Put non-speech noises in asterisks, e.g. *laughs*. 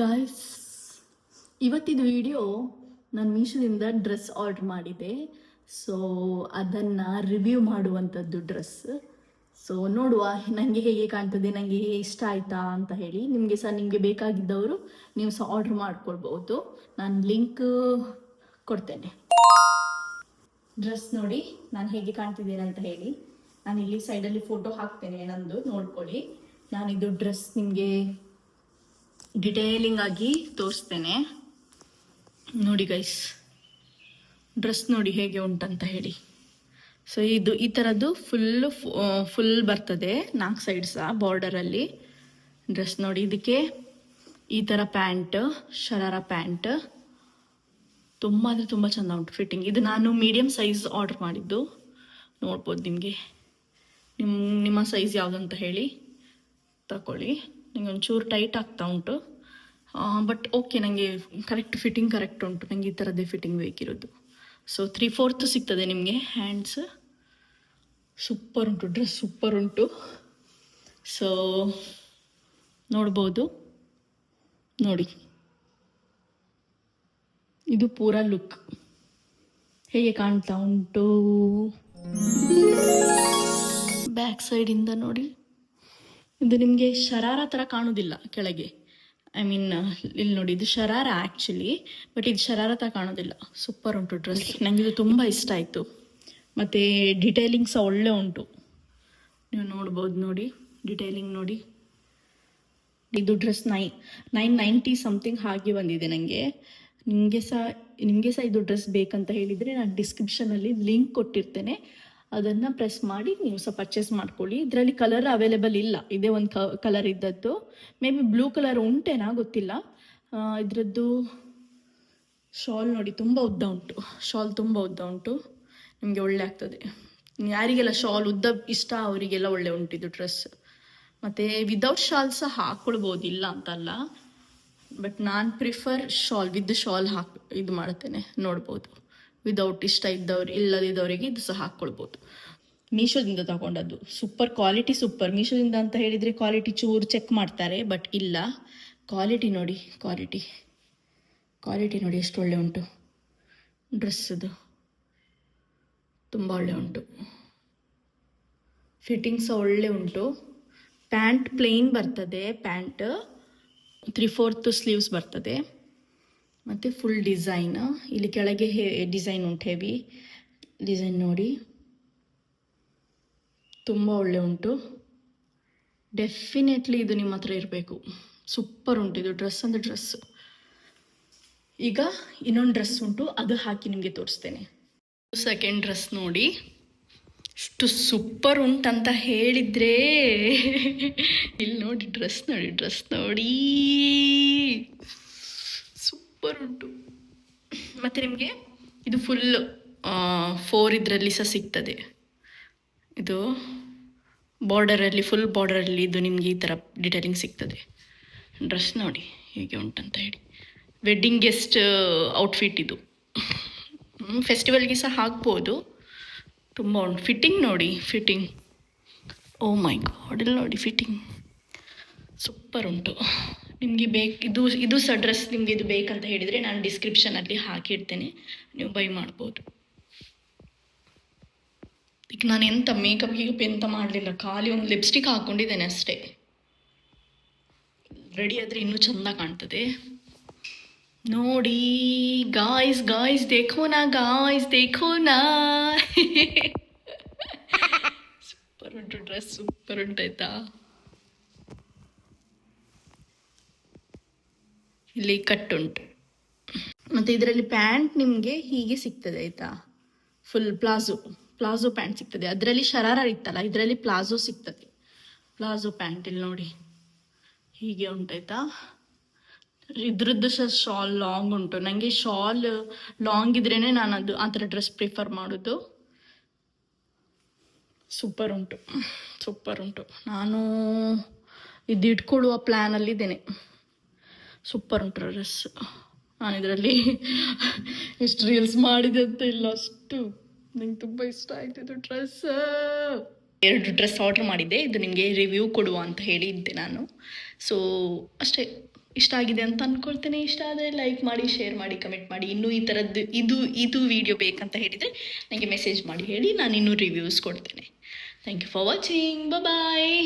Guys ಇವತ್ತಿದು video ನಾನು ಮೀಶೋದಿಂದ ಡ್ರೆಸ್ ಆರ್ಡ್ರ್ ಮಾಡಿದೆ. ಸೊ ಅದನ್ನು ರಿವ್ಯೂ ಮಾಡುವಂಥದ್ದು ಡ್ರೆಸ್ ಸೊ ನೋಡುವ ನನಗೆ ಹೇಗೆ ಕಾಣ್ತದೆ ನನಗೆ ಇಷ್ಟ ಆಯ್ತಾ ಅಂತ ಹೇಳಿ. ನಿಮಗೆ ಸಹ ನಿಮಗೆ ಬೇಕಾಗಿದ್ದವರು ನೀವು ಸಹ ಆರ್ಡ್ರ್ ಮಾಡ್ಕೊಳ್ಬೋದು ನಾನು ಲಿಂಕ್ ಕೊಡ್ತೇನೆ. ಡ್ರೆಸ್ ನೋಡಿ, ನಾನು ಹೇಗೆ ಕಾಣ್ತಿದ್ದೇನೆ ಅಂತ ಹೇಳಿ. ನಾನು ಇಲ್ಲಿ ಸೈಡಲ್ಲಿ ಫೋಟೋ ಹಾಕ್ತೇನೆ ನಂದು, ನೋಡ್ಕೊಳ್ಳಿ. ನಾನಿದು ಡ್ರೆಸ್ ನಿಮಗೆ ಡಿಟೇಲಿಂಗ್ ಆಗಿ ತೋರಿಸ್ತೇನೆ. ನೋಡಿ ಗೈಸ್ ಡ್ರೆಸ್ ನೋಡಿ ಹೇಗೆ ಉಂಟಂತ ಹೇಳಿ. ಸೊ ಇದು ಈ ಥರದ್ದು ಫುಲ್ಲು ಫುಲ್ ಬರ್ತದೆ. ನಾಲ್ಕು ಸೈಡ್ ಸಹ ಬಾರ್ಡರಲ್ಲಿ ಡ್ರೆಸ್ ನೋಡಿ ಇದಕ್ಕೆ ಈ ಥರ ಪ್ಯಾಂಟ್, ಶರಾರ ಪ್ಯಾಂಟ್. ತುಂಬ ಅಂದರೆ ತುಂಬ ಚೆಂದ ಉಂಟು ಫಿಟ್ಟಿಂಗ್ ಇದು ನಾನು ಮೀಡಿಯಮ್ ಸೈಜ್ ಆರ್ಡರ್ ಮಾಡಿದ್ದು. ನೋಡ್ಬೋದು ನಿಮಗೆ. ನಿಮ್ಮ ನಿಮ್ಮ ಸೈಜ್ ಯಾವುದಂತ ಹೇಳಿ. ತಗೊಳ್ಳಿ ನಿಮ್ಗೆ ಒಂಚೂರು ಟೈಟ್ ಆಗ್ತಾ ಉಂಟು. ಬಟ್ ಓಕೆ ನನಗೆ ಕರೆಕ್ಟ್ ಫಿಟ್ಟಿಂಗ್ ಕರೆಕ್ಟ್ ಉಂಟು. ನನಗೆ ಈ ಥರದ್ದೇ ಫಿಟ್ಟಿಂಗ್ ಬೇಕಿರೋದು. ಸೊ ತ್ರೀ ಫೋರ್ತ್ ಸಿಗ್ತದೆ ನಿಮಗೆ. ಹ್ಯಾಂಡ್ಸ್ ಸೂಪರ್ ಉಂಟು ಡ್ರೆಸ್ ಸೂಪರ್ ಉಂಟು. ಸೊ ನೋಡ್ಬೋದು. ನೋಡಿ. ಇದು ಪೂರ ಲುಕ್ ಹೇಗೆ ಕಾಣ್ತಾ ಉಂಟು? ಬ್ಯಾಕ್ ಸೈಡಿಂದ ನೋಡಿ. ಇದು ನಿಮಗೆ ಶರಾರ ಥರ ಕಾಣೋದಿಲ್ಲ ಕೆಳಗೆ. ಐ ಮೀನ್ ಇಲ್ಲಿ ನೋಡಿ, ಇದು ಶರಾರ ಆ್ಯಕ್ಚುಲಿ ಬಟ್ ಇದು ಶರಾರ ತ ಕಾಣೋದಿಲ್ಲ. ಸೂಪರ್ ಉಂಟು ಡ್ರೆಸ್ ನನಗೆ ಇದು ತುಂಬ ಇಷ್ಟ ಆಯಿತು. ಮತ್ತು ಡಿಟೈಲಿಂಗ್ ಸಹ ಒಳ್ಳೆ ಉಂಟು. ನೀವು ನೋಡ್ಬೋದು ನೋಡಿ ಡಿಟೇಲಿಂಗ್ ನೋಡಿ. ಇದು ಡ್ರೆಸ್ ನೈ ನೈನ್ ನೈಂಟಿ ಸಮಥಿಂಗ್ ಹಾಗೆ ಬಂದಿದೆ ನನಗೆ ನಿಮಗೆ ಸಹ ನಿಮಗೆ ಸಹ ಇದು ಡ್ರೆಸ್ ಬೇಕಂತ ಹೇಳಿದರೆ ನಾನು ಡಿಸ್ಕ್ರಿಪ್ಷನಲ್ಲಿ ಲಿಂಕ್ ಕೊಟ್ಟಿರ್ತೇನೆ. ಅದನ್ನು ಪ್ರೆಸ್ ಮಾಡಿ ನೀವು ಸಹ ಪರ್ಚೇಸ್ ಮಾಡ್ಕೊಳ್ಳಿ. ಇದರಲ್ಲಿ ಕಲರ್ ಅವೈಲೇಬಲ್ ಇಲ್ಲ. ಇದೇ ಒಂದು ಕಲರ್ ಇದ್ದದ್ದು. ಮೇ ಬಿ ಬ್ಲೂ ಕಲರ್ ಉಂಟೇನಾ ಗೊತ್ತಿಲ್ಲ. ಇದರದ್ದು ಶಾಲ್ ನೋಡಿ, ತುಂಬ ಉದ್ದ ಉಂಟು. ಶಾಲ್ ತುಂಬ ಉದ್ದ ಉಂಟು. ನಿಮಗೆ ಒಳ್ಳೆ ಆಗ್ತದೆ. ಯಾರಿಗೆಲ್ಲ ಶಾಲ್ ಉದ್ದ ಇಷ್ಟ, ಅವರಿಗೆಲ್ಲ ಒಳ್ಳೆ ಉಂಟಿದ್ದು ಡ್ರೆಸ್ ಮತ್ತು ವಿದೌಟ್ ಶಾಲ್ ಸಹ ಹಾಕ್ಕೊಳ್ಬೋದು ಇಲ್ಲ ಅಂತಲ್ಲ. ಬಟ್ ನಾನು ಪ್ರಿಫರ್ ಶಾಲ್ ವಿದ್ ಶಾಲ್ ಹಾಕ್, ಇದು ಮಾಡ್ತೇನೆ ನೋಡ್ಬೋದು. ವಿದೌಟ್ ಇಷ್ಟ ಇದ್ದವ್ರು, ಇಲ್ಲದಿದ್ದವರಿಗೆ ಇದು ಸಹ ಹಾಕ್ಕೊಳ್ಬೋದು. ಮೀಶೋದಿಂದ ತಗೊಂಡದ್ದು. ಸೂಪರ್ ಕ್ವಾಲಿಟಿ ಸೂಪರ್ ಮೀಶೋದಿಂದ ಅಂತ ಹೇಳಿದರೆ ಕ್ವಾಲಿಟಿ ಚೂರು ಚೆಕ್ ಮಾಡ್ತಾರೆ ಬಟ್ ಇಲ್ಲ. ಕ್ವಾಲಿಟಿ ನೋಡಿ ಕ್ವಾಲಿಟಿ ಕ್ವಾಲಿಟಿ ನೋಡಿ ಎಷ್ಟು ಒಳ್ಳೆ ಉಂಟು. ಡ್ರೆಸ್ಸದು ತುಂಬ ಒಳ್ಳೆ ಉಂಟು. ಫಿಟ್ಟಿಂಗ್ಸ್ ಒಳ್ಳೆ ಉಂಟು. ಪ್ಯಾಂಟ್ ಪ್ಲೇನ್ ಬರ್ತದೆ. ಪ್ಯಾಂಟ್ ತ್ರೀ ಫೋರ್ತ್ ಸ್ಲೀವ್ಸ್ ಬರ್ತದೆ. ಮತ್ತು ಫುಲ್ ಡಿಸೈನ್ ಇಲ್ಲಿ ಕೆಳಗೆ ಹೇ ಡಿಸೈನ್ ಉಂಟು ಹೆವಿ ಡಿಸೈನ್ ನೋಡಿ. ತುಂಬ ಒಳ್ಳೆ ಉಂಟು. ಡೆಫಿನೆಟ್ಲಿ ಇದು ನಿಮ್ಮ ಹತ್ರ ಇರಬೇಕು. ಸೂಪರ್ ಉಂಟು ಇದು ಡ್ರೆಸ್ ಅಂದರೆ ಡ್ರೆಸ್ ಈಗ ಇನ್ನೊಂದು ಡ್ರೆಸ್ ಉಂಟು, ಅದು ಹಾಕಿ ನಿಮಗೆ ತೋರಿಸ್ತೇನೆ. ಸೆಕೆಂಡ್ ಡ್ರೆಸ್ ನೋಡಿ. ಇಷ್ಟು ಸೂಪರ್ ಉಂಟಂತ ಹೇಳಿದ್ರೆ. ಇಲ್ಲಿ ನೋಡಿ ಡ್ರೆಸ್ ನೋಡಿ ಡ್ರೆಸ್ ನೋಡಿ. ಸೂಪರ್ ಉಂಟು. ಮತ್ತು ನಿಮಗೆ ಇದು ಫುಲ್ ಫೋರ್ ಇದರಲ್ಲಿ ಸಹ ಸಿಗ್ತದೆ. ಇದು ಬಾರ್ಡರಲ್ಲಿ ಫುಲ್ ಬಾರ್ಡರಲ್ಲಿ ಇದು ನಿಮಗೆ ಈ ಥರ ಡಿಟೇಲಿಂಗ್ ಸಿಗ್ತದೆ. ಡ್ರೆಸ್ ನೋಡಿ ಹೇಗೆ ಉಂಟಂತ ಹೇಳಿ. ವೆಡ್ಡಿಂಗ್ ಗೆಸ್ಟ್ ಔಟ್ಫಿಟ್ ಇದು. ಫೆಸ್ಟಿವಲ್ಗೆ ಸಹ ಹಾಕ್ಬೋದು. ತುಂಬ ಉಂಟು. ಫಿಟ್ಟಿಂಗ್ ನೋಡಿ ಫಿಟ್ಟಿಂಗ್ ಓ ಮೈ ಗಾಡ್ ನೋಡಿ ಫಿಟ್ಟಿಂಗ್ ಸೂಪರ್ ಉಂಟು. ನಿಮಗೆ ಬೇಕು, ಇದು ಇದು ಸ ಡ್ರೆಸ್ ನಿಮಗೆ ಇದು ಬೇಕಂತ ಹೇಳಿದರೆ ನಾನು ಡಿಸ್ಕ್ರಿಪ್ಷನಲ್ಲಿ ಹಾಕಿಡ್ತೇನೆ. ನೀವು ಬೈ ಮಾಡ್ಬೋದು. ಈಗ ನಾನು ಎಂಥ ಮೇಕಪ್ ಗೀಕಪ್ ಎಂತ ಮಾಡಲಿಲ್ಲ, ಖಾಲಿ ಒಂದು ಲಿಪ್ಸ್ಟಿಕ್ ಹಾಕ್ಕೊಂಡಿದ್ದೇನೆ ಅಷ್ಟೇ. ರೆಡಿ ಆದರೆ ಇನ್ನೂ ಚೆಂದ ಕಾಣ್ತದೆ. ನೋಡಿ ಗಾಯ್ಸ್ ಗಾಯ್ಸ್ ದೇಖೋ ನಾ ಗಾಯ್ಸ್ ದೇಖೋನಾ. *laughs* ಸೂಪರ್ ಉಂಟು ಡ್ರೆಸ್ ಸೂಪರ್ ಉಂಟಾಯ್ತಾ ಇಲ್ಲಿ ಕಟ್ಟುಂಟು. ಮತ್ತು ಇದರಲ್ಲಿ ಪ್ಯಾಂಟ್ ನಿಮಗೆ ಹೀಗೆ ಸಿಗ್ತದೆ ಆಯಿತಾ? ಫುಲ್ ಪ್ಲಾಜೋ ಪ್ಲಾಜೋ ಪ್ಯಾಂಟ್ ಸಿಗ್ತದೆ. ಅದರಲ್ಲಿ ಶರಾರ ಇತ್ತಲ್ಲ, ಇದರಲ್ಲಿ ಪ್ಲಾಜೋ ಸಿಗ್ತದೆ. ಪ್ಲಾಜೋ ಪ್ಯಾಂಟ್ ಇಲ್ಲಿ ನೋಡಿ. ಹೀಗೆ ಉಂಟಾಯ್ತಾ ಇದ್ರದ್ದು ಸಹ ಶಾಲ್ ಲಾಂಗ್ ಉಂಟು. ನನಗೆ ಶಾಲ್ ಲಾಂಗ್ ಇದ್ರೇ ನಾನು ಅದು ಆ ಥರ ಡ್ರೆಸ್ ಪ್ರಿಫರ್ ಮಾಡೋದು. ಸೂಪರ್ ಉಂಟು. ಸೂಪರ್ ಉಂಟು. ನಾನು ಇದು ಇಟ್ಕೊಳ್ಳುವ ಪ್ಲ್ಯಾನಲ್ಲಿದ್ದೇನೆ ಸೂಪರ್ ಉಂಟು ಡ್ರೆಸ್. ನಾನು ಇದರಲ್ಲಿ ಎಷ್ಟು ರೀಲ್ಸ್ ಮಾಡಿದೆ ಅಂತ ಇಲ್ಲ, ಅಷ್ಟು. ನಂಗೆ ತುಂಬ ಇಷ್ಟ ಇದು ಡ್ರೆಸ್ ಎರಡು ಡ್ರೆಸ್ ಆರ್ಡ್ರ್ ಮಾಡಿದ್ದೆ. ಇದು ನಿಮಗೆ ರಿವ್ಯೂ ಕೊಡುವ ಅಂತ ಹೇಳಿದ್ದೆ ನಾನು. ಸೊ ಅಷ್ಟೇ. ಇಷ್ಟ ಆಗಿದೆ ಅಂತ ಅಂದ್ಕೊಳ್ತೇನೆ ಇಷ್ಟ ಆದರೆ ಲೈಕ್ ಮಾಡಿ ಶೇರ್ ಮಾಡಿ ಕಮೆಂಟ್ ಮಾಡಿ. ಇನ್ನೂ ಈ ಥರದ್ದು ಇದು ಇದು ವಿಡಿಯೋ ಬೇಕಂತ ಹೇಳಿದರೆ ನನಗೆ ಮೆಸೇಜ್ ಮಾಡಿ ಹೇಳಿ ನಾನು ಇನ್ನೂ ರಿವ್ಯೂಸ್ ಕೊಡ್ತೇನೆ. Thank you for watching bye